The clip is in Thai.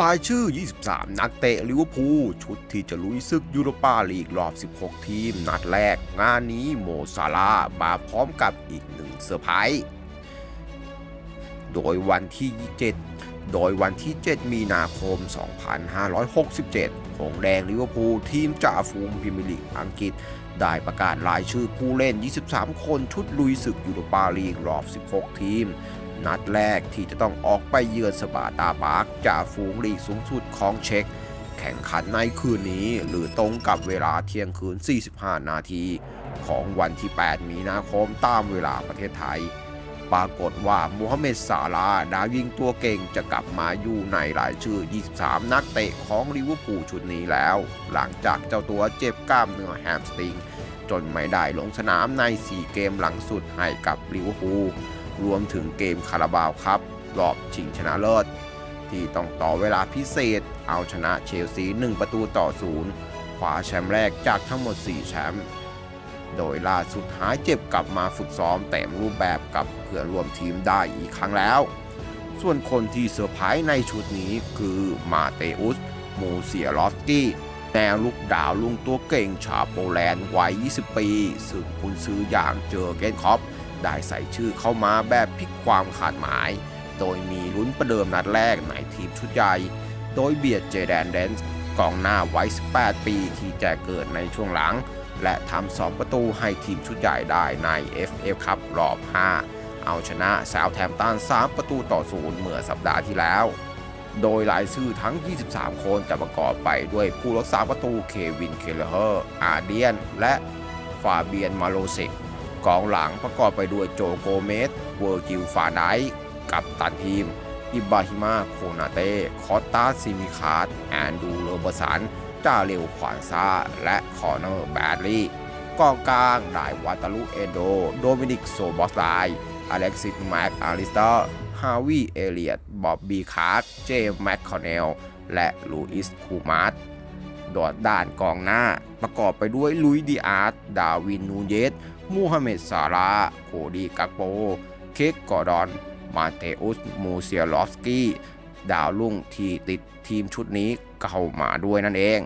รายชื่อ 23 นักเตะลิเวอร์พูลชุดที่จะลุยศึกยูโรปาลีกรอบ 16 ทีม นัดแรก งานนี้โมซาลามาพร้อมกับอีกหนึ่งเซอร์ไพรส์โดยวันที่7โดยวันที่ 7 มีนาคม 2567ห งแดงลิเวอร์พูลทีมจ่าฝูงพรีเมียร์ลีกอังกฤษ ได้ประกาศรายชื่อผู้เล่น 23 คนชุดลุยศึกยูโรปาลีกรอบ 16 ทีม นัดแรกที่จะต้องออกไปเยือนสปาตาปาร์กจ่าฝูงลีกสูงสุดของเช็กแข่งขันในคืนนี้หรือตรงกับเวลาเที่ยงคืน 45 นาที ของวันที่ 8 มีนาคมตามเวลาประเทศไทย ปรากฏว่ามูฮัมเหม็ดซาลาดาวยิงตัวเก่งจะกลับมาอยู่ในรายชื่อ 23 นักเตะของลิเวอร์พูลชุดนี้แล้ว หลังจากเจ้าตัวเจ็บกล้ามเนื้อแฮมสตริง จนไม่ได้ลงสนามใน 4 เกมหลังสุดให้กับลิเวอร์พูลรวมถึงเกมคาราบาวครับ รอบชิงชนะเลิศ ที่ต้องต่อเวลาพิเศษ เอาชนะเชลซี 1 ประตูต่อศูนย์คว้าแชมป์แรกจากทั้งหมด 4 แชมป์ โดยล่าสุดหายเจ็บกลับมาฝึกซ้อมเต็มรูปแบบกับเพื่อนร่วมทีมได้อีกครั้งแล้ว ส่วนคนที่เซอร์ไพรส์ในชุดนี้คือมาเตอุส มูเซียลอฟสกี้แนวลูกดาวลุงตัวเก่งชาวโปแลนด์วัย 20 ปี ซึ่งคุณซื้ออย่างเจอเกนคอปได้ใส่ชื่อเข้ามาแบบพลิกความขาดหมาย โดยมีลุ้นประเดิมนัดแรกในทีมชุดใหญ่ โดยเบียดเจแดนเดนส์กองหน้าวัย 18 ปีที่แจ้เกิดในช่วงหลัง และทำ2ประตูให้ทีมชุดใหญ่ได้ใน FA คัพรอบ 5 เอาชนะซาวแทมตัน 3 ประตูต่อศูนย์เมื่อสัปดาห์ที่แล้ว โดยรายชื่อทั้ง 23 คนจะประกอบไปด้วยผู้รักษาประตูเควิน เคเลเฮอร์ อาเดียน และฟาเบียน มาโลเซกกองหลังประกอบไปด้วยโจโกเมส เวอร์กิล ฟาไดกับตันทีม อิบราฮิมา โคนาเต้ คอตตาซิมิคาร์ดแอนดู โรบอร์สัน จาเรลขวานซาและคอเนอร์แบดลีย์กองกลางได้วัตาลุเอโด โดมินิกโซบอสไลอเล็กซิสแม็กอาริสเตอร์ฮาวีเอเลียตบอบบีคาร์ดเจมแมคคอนเนล และลูอิสคูมาร์ตโดดด้านกองหน้า ประกอบไปด้วยลุยดิอาร์ตดาวินนูเยสมูฮัมเหม็ดซาลาโคดีกักโป เคกกอร์ดอน มาเตอุสมูเซียลอฟสกี้ ดาวรุ่งที่ติดทีมชุดนี้ เข้ามาด้วยนั่นเอง